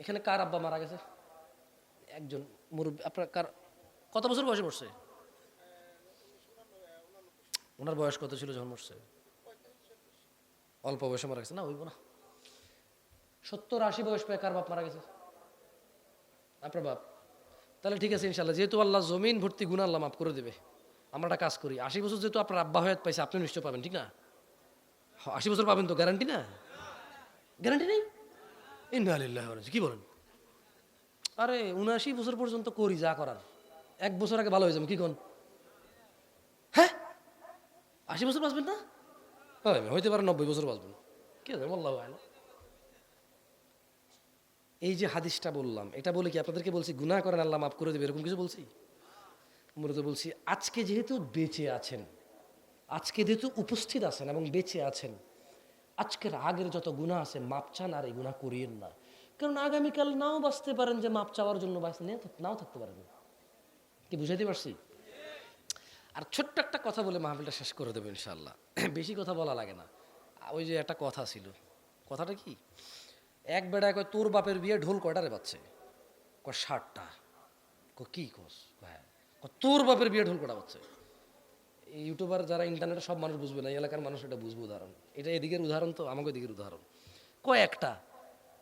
এখানে কার আব্বা মারা গেছে? একজন মুরব্বী, আপনার কার কত বছর বয়সে মরছে? ওনার বয়স কত ছিল যখন মরছে? অল্প বয়সে মারা গেছে না হইব না? সত্তর আশি বয়স পেয়ে কার বাপ মারা গেছে? আপনার বাপ। তাহলে ঠিক আছে ইনশাল্লাহ যেহেতু আল্লাহ জমিন ভর্তি গুণ আল্লাহ মাফ করে দেবে, আমরা একটা কাজ করি, আশি বছর যেহেতু আপনার আব্বা হয়ে পাইছে আপনি নিশ্চয় পাবেন, ঠিক না? আশি বছর পাবেন তো গ্যারান্টি না? গ্যারান্টি নেই? ইন্দালিল্লাহ কি বলেন? আরে উনআশি বছর পর্যন্ত করি যা করার। এক বছর আগে ভালো হয়ে যাবে কি কোন? হ্যাঁ? আশি বছর বাঁচবেন না? হয়, হইতে পারে নব্বই বছর বাঁচবেন। কি বললাম এই যে হাদিসটা বললাম এটা বলে কি আপনাদেরকে বলছি গুনাহ করেন আল্লাহ মাফ করে দেবে এরকম কিছু বলছি? মূলত বলছি আজকে যেহেতু বেঁচে আছেন আজকে যেহেতু উপস্থিত আছেন এবং বেঁচে আছেন আজকের আগের যত গুণা আছে, মাপ চান আর এই গুণা করিয়েন না। কারণ আগামীকাল নাও বাঁচতে পারেন যে মাপ চাওয়ার জন্য নাও থাকতে পারেন কি বুঝাইতে পারছি? আর ছোট্ট একটা কথা বলে মাহফিলটা শেষ করে দেবো ইনশাল্লাহ বেশি কথা বলা লাগে না। ওই যে একটা কথা ছিল। কথাটা কি? এক বেড়ায় কয়, তোর বাপের বিয়ে ঢোল কয়টারে বাচ্চে ক ষাটটা। ক কি কস? হ্যাঁ তোর বাপের বিয়ে ঢোল কটা এই ইউটিউবার যারা ইন্টারনেটে সব মানুষ বুঝবে না এলাকার মানুষ এটা বুঝবে উদাহরণ। এটা এদিকের উদাহরণ তো, আমাকে এদিকের উদাহরণ। কয় একটা?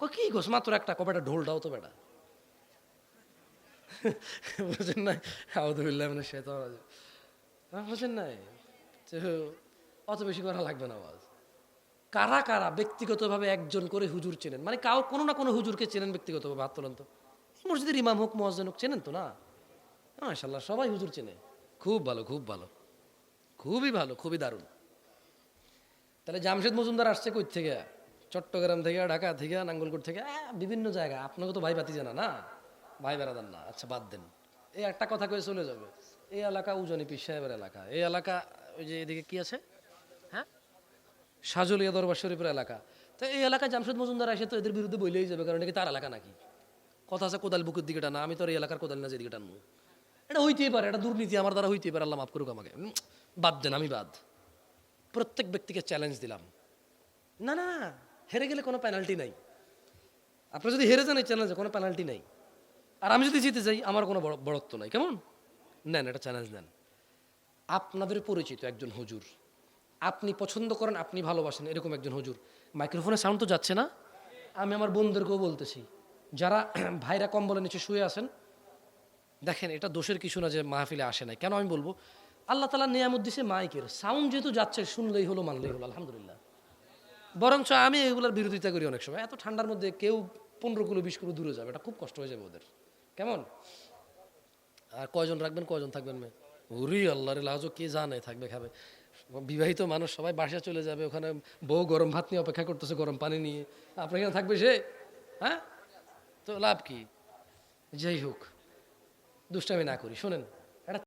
ক কি কস মাত্র একটা? কবেটা ঢোলটাও তো বেটা। বুঝেন নাই? আউদুবিল্লাহ মানে সে তো বুঝেন নাই? অত বেশি করা লাগবে না আওয়াজ। কারা কারা ব্যক্তিগতভাবে একজন করে হুজুর চেনেন? মানে কাউ, কোনো না কোনো হুজুরকে চেনেন ব্যক্তিগতভাবে, হাত তোলেন তো। মসজিদের ইমাম হোক মহাজন হোক, চেনেন তো না? মাশাল্লাহ সবাই হুজুর চেনে। খুব ভালো খুব ভালো। খুবই ভালো, খুবই দারুণ। তাহলে জামশেদ মজুমদার আসছে কই থেকে? চট্টগ্রাম থেকে, ঢাকা থেকে, নাঙ্গলকোট থেকে বিভিন্ন জায়গা। আপনাকে তো ভাই বাতি জানা না? ভাই বেড়াদার না। আচ্ছা বাদ দেন। এই একটা কথা কয়ে চলে যাবে। এই এলাকা উজনি পীর সাহেবের এলাকা। এই এলাকা, ওই যে এদিকে কি আছে? হ্যাঁ? সাজলিয়া দরবার শরীফের এলাকা। তো এই এলাকায় জামশেদ মজুমদার এসে তো এদের বিরুদ্ধে বইলেই যাবে, কারণ এটা তার এলাকা নাকি? কথা আছে কোদাল বুকের দিকে টানা, আমি তো এই এলাকার কোদাল না যেদিকে টানবো। এটা হইতেই পারে, এটা দুর্নীতি আমার দ্বারা হইতেই পারে, আল্লাহ মাফ করুক আমাকে। বাদ দেন, আমি বাদ। প্রত্যেক ব্যক্তিকে চ্যালেঞ্জ দিলাম। না না হেরে গেলে কোনো পেনাল্টি নাই। আপনি যদি হেরে যান এই চ্যালেঞ্জে কোনো পেনাল্টি নাই। আর আমি যদি জিতে যাই, আমার কোনো বড়- বড়ত্ব নাই। কেমন? নেন, এটা চ্যালেঞ্জ নেন। আপনাদের পরিচিত একজন হুজুর। আপনি পছন্দ করেন, আপনি ভালোবাসেন, এরকম একজন হুজুর। মাইক্রোফোনে সাউন্ড তো যাচ্ছে না। আমি আমার বন্ধুদেরকেও বলতেছি, যারা ভাইরা কম্বলের নিচে শুয়ে আছেন দেখেন, এটা দোষের কিছু না যে মাহফিলে আসে নাই। কেন আমি বলব? আল্লাহ তালা নিয়ামত দিছে মাইকের। সাউন্ড যেহেতু যাচ্ছে, শুনলেই হলো, মানলেই হলো, আলহামদুলিল্লাহ। বরঞ্চ আমি এগুলোর বিরোধিতা করি অনেক সময়। এত ঠান্ডার মধ্যে কেউ পনেরো কিলো, বিশ কিলো দূরে যাবে, এটা খুব কষ্ট হয়ে যাবে ওদের। কেমন? আর কয়জন রাখবেন, কয়জন থাকবেন মে ওরি আল্লাহরে লাজো, কে জানে থাকবে, খাবে। বিবাহিত মানুষ সবাই বাসা চলে যাবে, ওখানে বউ গরম ভাত নিয়ে অপেক্ষা করতেছে গরম পানি নিয়ে। আপনার এখানে থাকবে সে? হ্যাঁ? তো লাভ কি? যাই হোক। দুষ্টামি না করি শোনেন।